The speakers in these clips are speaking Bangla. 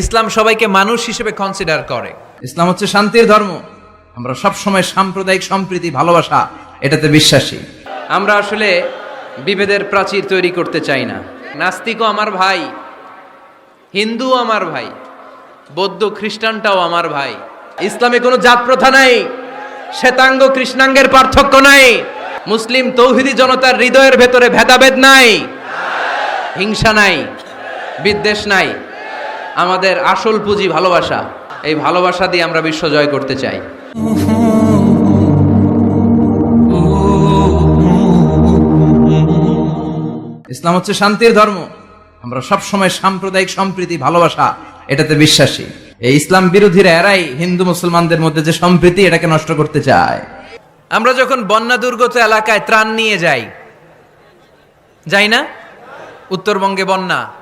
ইসলাম সবাইকে মানুষ হিসেবে কনসিডার করে। ইসলাম হচ্ছে শান্তির ধর্ম। আমরা সব সময় সাম্প্রদায়িক সম্প্রীতি ভালোবাসা এটাতে বিশ্বাসী। আমরা আসলে বিভেদের প্রাচীর তৈরি করতে চাই না। নাস্তিকও আমার ভাই হিন্দু আমার ভাই বৌদ্ধ খ্রিস্টানটাও আমার ভাই। ইসলামে কোনো জাত প্রথা নাই শ্বেতাঙ্গ কৃষ্ণাঙ্গের পার্থক্য নাই মুসলিম তৌহিদি জনতার হৃদয়ের ভেতরে ভেদাভেদ নাই হিংসা নাই বিদ্বেষ নাই। আমাদের আসল পুঁজি ভালোবাসা। এই ভালোবাসা দিয়ে আমরা বিশ্ব জয় করতে চাই। ইসলাম হচ্ছে শান্তির ধর্ম। আমরা সব সময় সাম্প্রদায়িক সম্প্রীতি, ভালোবাসা, এটাতে বিশ্বাসী। এই ইসলাম বিরোধীরা এরাই হিন্দু মুসলমানদের মধ্যে যে সম্প্রীতি, এটাকে নষ্ট করতে চায়। আমরা যখন বন্যা দুর্গত এলাকায় ত্রাণ নিয়ে যাই যাই না? উত্তরবঙ্গে বন্যা।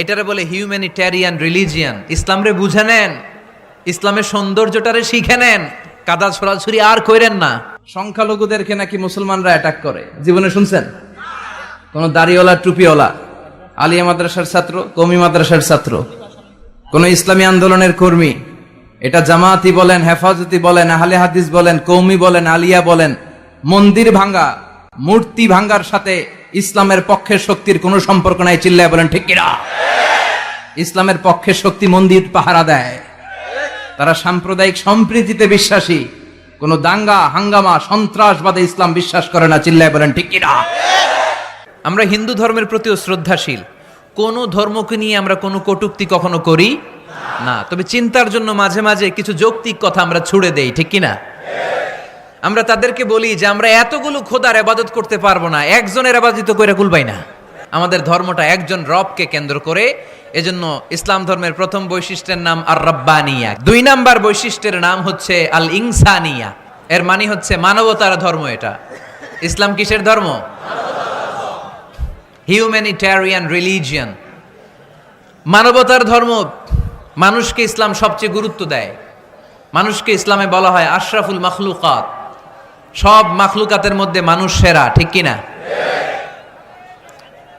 এটারে বলে হিউম্যানিটেরিয়ান রিলিজিয়ান ইসলামরে বুঝে নেন। ইসলামের সৌন্দর্যটারে শিখে নেন। কাদা ছড়াছড়ি আর কইরেন না। সংখ্যালঘুদেরকে নাকি মুসলমানরা অ্যাটাক করে। জীবনে শুনছেন? কোন দাড়িওয়ালা, টুপিওয়ালা, আলিয়া মাদ্রাসার ছাত্র কমি মাদ্রাসার ছাত্র, কোন ইসলামী আন্দোলনের কর্মী, এটা জামাতি বলেন, হেফাজতি বলেন, আহলে হাদিস বলেন কৌমি বলেন, আলিয়া বলেন, মন্দির ভাঙ্গা, মূর্তি ভাঙ্গার সাথে ইসলামের পক্ষের শক্তির কোনো সম্পর্ক নাই, চিল্লায় বলেন, ঠিক কিনা? ইসলামের পক্ষের শক্তি মন্দির পাহারা দেয়। তারা সাম্প্রদায়িক সম্প্রীতিতে বিশ্বাসী। কোন দাঙ্গা, হাঙ্গামা, সন্ত্রাসবাদে ইসলাম বিশ্বাস করে না, চিল্লায় বলেন, ঠিক কিনা? আমরা হিন্দু ধর্মের প্রতিও শ্রদ্ধাশীল। কোনো ধর্মকে নিয়ে আমরা কোনো কটুক্তি কখনো করি না। তবে চিন্তার জন্য মাঝে মাঝে কিছু যৌক্তিক কথা আমরা ছুড়ে দেই, ঠিক কি না আমরা তাদেরকে বলি যে, আমরা এতগুলো খোদার আবাদত করতে পারব না, একজনের আবাদিত করে কুলবাই না। আমাদের ধর্মটা একজন রবকে কেন্দ্র করে, এজন্য ইসলাম ধর্মের প্রথম বৈশিষ্ট্যের নাম আর রব্বানিয়া দুই নাম্বার বৈশিষ্ট্যের নাম হচ্ছে আল ইনসানিয়া এর মানে হচ্ছে মানবতার ধর্ম এটা। ইসলাম কিসের ধর্ম? হিউম্যানিটেরিয়ান রিলিজিয়ান মানবতার ধর্ম মানুষকে ইসলাম সবচেয়ে গুরুত্ব দেয়। মানুষকে ইসলামে বলা হয় আশরাফুল মাখলুকাত। সব মাখলুকাতের মধ্যে মানুষ সেরা, ঠিক কিনা?